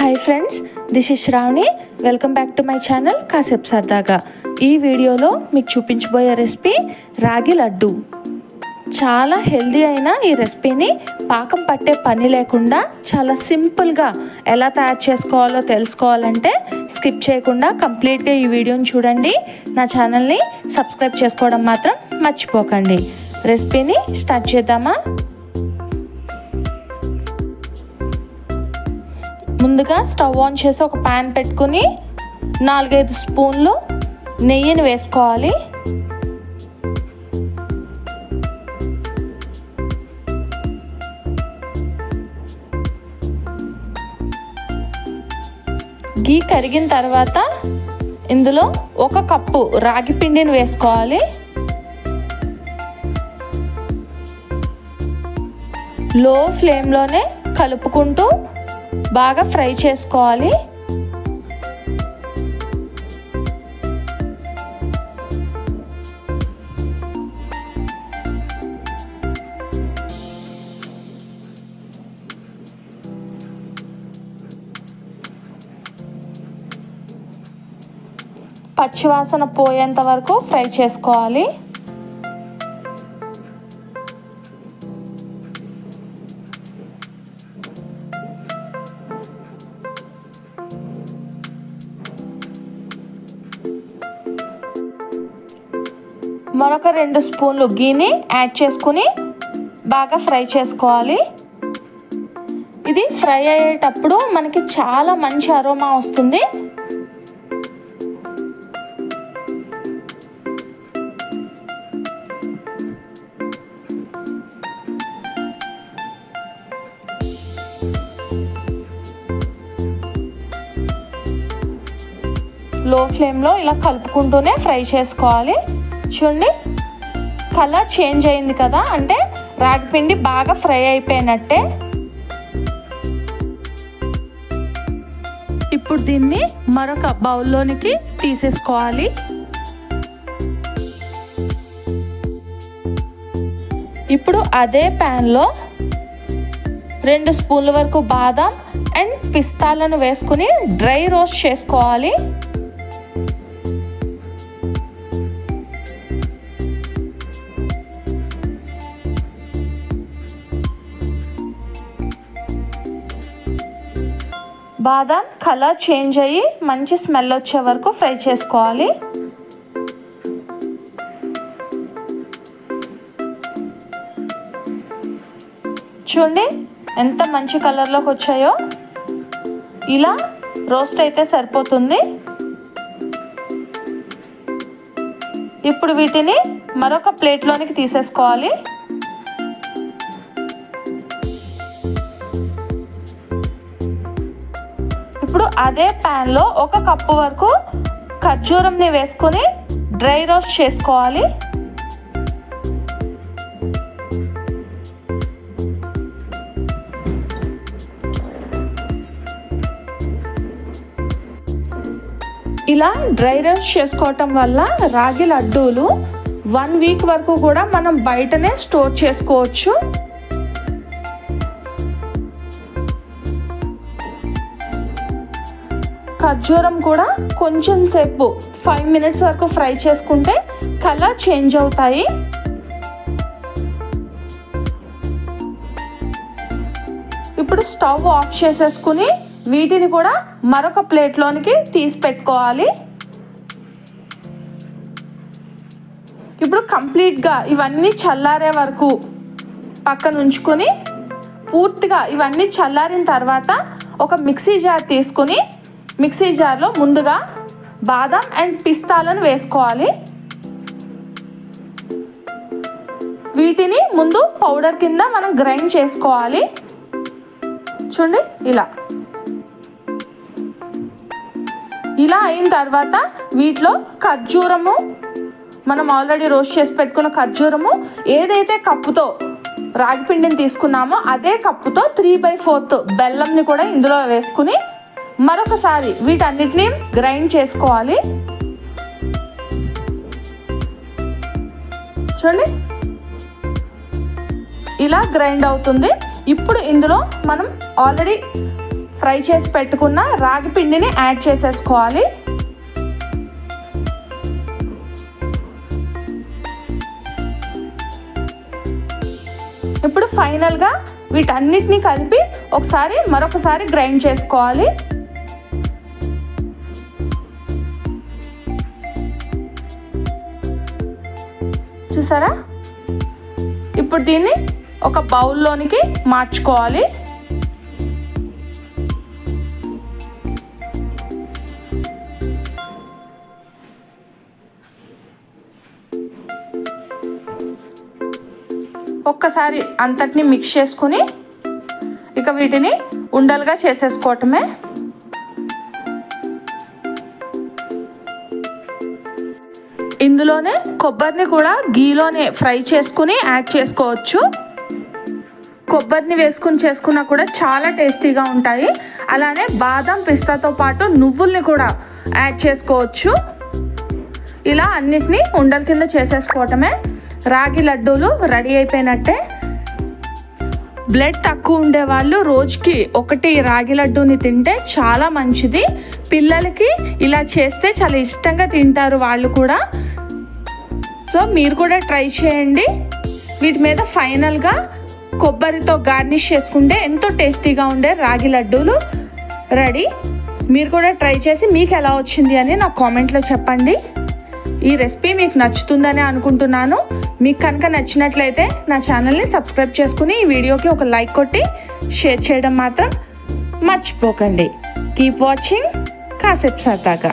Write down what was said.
Hi friends this is Shravani welcome back to my channel కాసేపు సరదాగా ఈ వీడియోలో మీకు చూపించబోయే రెసిపీ రాగి లడ్డు. చాలా హెల్దీ అయిన ఈ రెసిపీని పాకం పట్టే పని లేకుండా చాలా సింపుల్గా ఎలా తయారు చేసుకోవాలో తెలుసుకోవాలంటే స్కిప్ చేయకుండా కంప్లీట్గా ఈ వీడియోని చూడండి. నా ఛానల్ని సబ్స్క్రైబ్ చేసుకోవడం మాత్రం మర్చిపోకండి. రెసిపీని స్టార్ట్ చేద్దామా? ముందుగా స్టవ్ ఆన్ చేసి ఒక ప్యాన్ పెట్టుకుని నాలుగైదు స్పూన్లు నెయ్యిని వేసుకోవాలి. గీ కరిగిన తర్వాత ఇందులో ఒక కప్పు రాగి పిండిని వేసుకోవాలి. లో ఫ్లేమ్లోనే కలుపుకుంటూ బాగా ఫ్రై చేసుకోవాలి. పచ్చివాసన పోయేంత వరకు ఫ్రై చేసుకోవాలి. మరొక రెండు స్పూన్లు గీని యాడ్ చేసుకుని బాగా ఫ్రై చేసుకోవాలి. ఇది ఫ్రై అయ్యేటప్పుడు మనకి చాలా మంచి అరోమా వస్తుంది. లో ఫ్లేమ్లో ఇలా కలుపుకుంటూనే ఫ్రై చేసుకోవాలి. చూడండి. కలర్ చేంజ్ అయింది కదా అంటే రాగిపిండి బాగా ఫ్రై అయిపోయినట్టే. ఇప్పుడు దీన్ని మరొక బౌల్లోనికి తీసేసుకోవాలి. ఇప్పుడు అదే ప్యాన్లో రెండు స్పూన్ల వరకు బాదం అండ్ పిస్తాలను వేసుకుని డ్రై రోస్ట్ చేసుకోవాలి. బాదం కలర్ చేంజ్ అయ్యి మంచి స్మెల్ వచ్చే వరకు ఫ్రై చేసుకోవాలి. చూడండి ఎంత మంచి కలర్లోకి వచ్చాయో. ఇలా రోస్ట్ అయితే సరిపోతుంది. ఇప్పుడు వీటిని మరొక ప్లేట్లోనికి తీసేసుకోవాలి. ఇప్పుడు అదే ప్యాన్లో ఒక కప్పు వరకు ఖర్జూరంని వేసుకొని డ్రై రోస్ట్ చేసుకోవాలి. ఇలా డ్రై రోస్ట్ చేసుకోవటం వల్ల రాగి లడ్డూలు వన్ వీక్ వరకు కూడా మనం బయటనే స్టోర్ చేసుకోవచ్చు. ఖర్జూరం కూడా కొంచెం సేపు ఫైవ్ మినిట్స్ వరకు ఫ్రై చేసుకుంటే కలర్ చేంజ్ అవుతాయి. ఇప్పుడు స్టవ్ ఆఫ్ చేసేసుకుని వీటిని కూడా మరొక ప్లేట్లోనికి తీసి పెట్టుకోవాలి. ఇప్పుడు కంప్లీట్గా ఇవన్నీ చల్లారే వరకు పక్కన ఉంచుకొని పూర్తిగా ఇవన్నీ చల్లారిన తర్వాత ఒక మిక్సీ జార్ తీసుకుని మిక్సీ జార్లో ముందుగా బాదం అండ్ పిస్తాలను వేసుకోవాలి. వీటిని ముందు పౌడర్ కింద మనం గ్రైండ్ చేసుకోవాలి. చూడండి ఇలా. ఇలా అయిన తర్వాత వీటిలో ఖర్జూరము మనం ఆల్రెడీ రోస్ట్ చేసి పెట్టుకున్న ఖర్జూరము ఏదైతే కప్పుతో రాగి పిండిని తీసుకున్నామో అదే కప్పుతో త్రీ బై ఫోర్త్ బెల్లంని కూడా ఇందులో వేసుకుని మరొకసారి వీటన్నిటిని గ్రైండ్ చేసుకోవాలి. చూడండి. ఇలా గ్రైండ్ అవుతుంది. ఇప్పుడు ఇందులో మనం ఆల్రెడీ ఫ్రై చేసి పెట్టుకున్న రాగి పిండిని యాడ్ చేసేసుకోవాలి. ఇప్పుడు ఫైనల్గా వీటన్నిటిని కలిపి ఒకసారి మరొకసారి గ్రైండ్ చేసుకోవాలి. చూసారా? ఇప్పుడు దీన్ని ఒక బౌల్లోనికి మార్చుకోవాలి. ఒక్కసారి అంతటిని మిక్స్ చేసుకుని ఇక వీటిని ఉండలుగా చేసేసుకోవటమే. ఇందులోనే కొబ్బరిని కూడా గీలోనే ఫ్రై చేసుకుని యాడ్ చేసుకోవచ్చు. కొబ్బరిని వేసుకుని చేసుకున్నా కూడా చాలా టేస్టీగా ఉంటాయి. అలానే బాదం పిస్తాతో పాటు నువ్వుల్ని కూడా యాడ్ చేసుకోవచ్చు. ఇలా అన్నిటినీ ఉండల కింద చేసేసుకోవటమే. రాగి లడ్డూలు రెడీ అయిపోయినట్టే. బ్లడ్ తక్కువ ఉండే వాళ్ళు రోజుకి ఒకటి రాగి లడ్డూని తింటే చాలా మంచిది. పిల్లలకి ఇలా చేస్తే చాలా ఇష్టంగా తింటారు వాళ్ళు కూడా. సో మీరు కూడా ట్రై చేయండి. వీటి మీద ఫైనల్గా కొబ్బరితో గార్నిష్ చేసుకుంటే ఎంతో టేస్టీగా ఉండే రాగి లడ్డూలు రెడీ. మీరు కూడా ట్రై చేసి మీకు ఎలా వచ్చింది అని నా కామెంట్లో చెప్పండి. ఈ రెసిపీ మీకు నచ్చుతుందని అనుకుంటున్నాను. మీకు కనుక నచ్చినట్లయితే నా ఛానల్ని సబ్స్క్రైబ్ చేసుకుని ఈ వీడియోకి ఒక లైక్ కొట్టి షేర్ చేయడం మాత్రం మర్చిపోకండి. Keep watching. కాసేపు సరదాగా.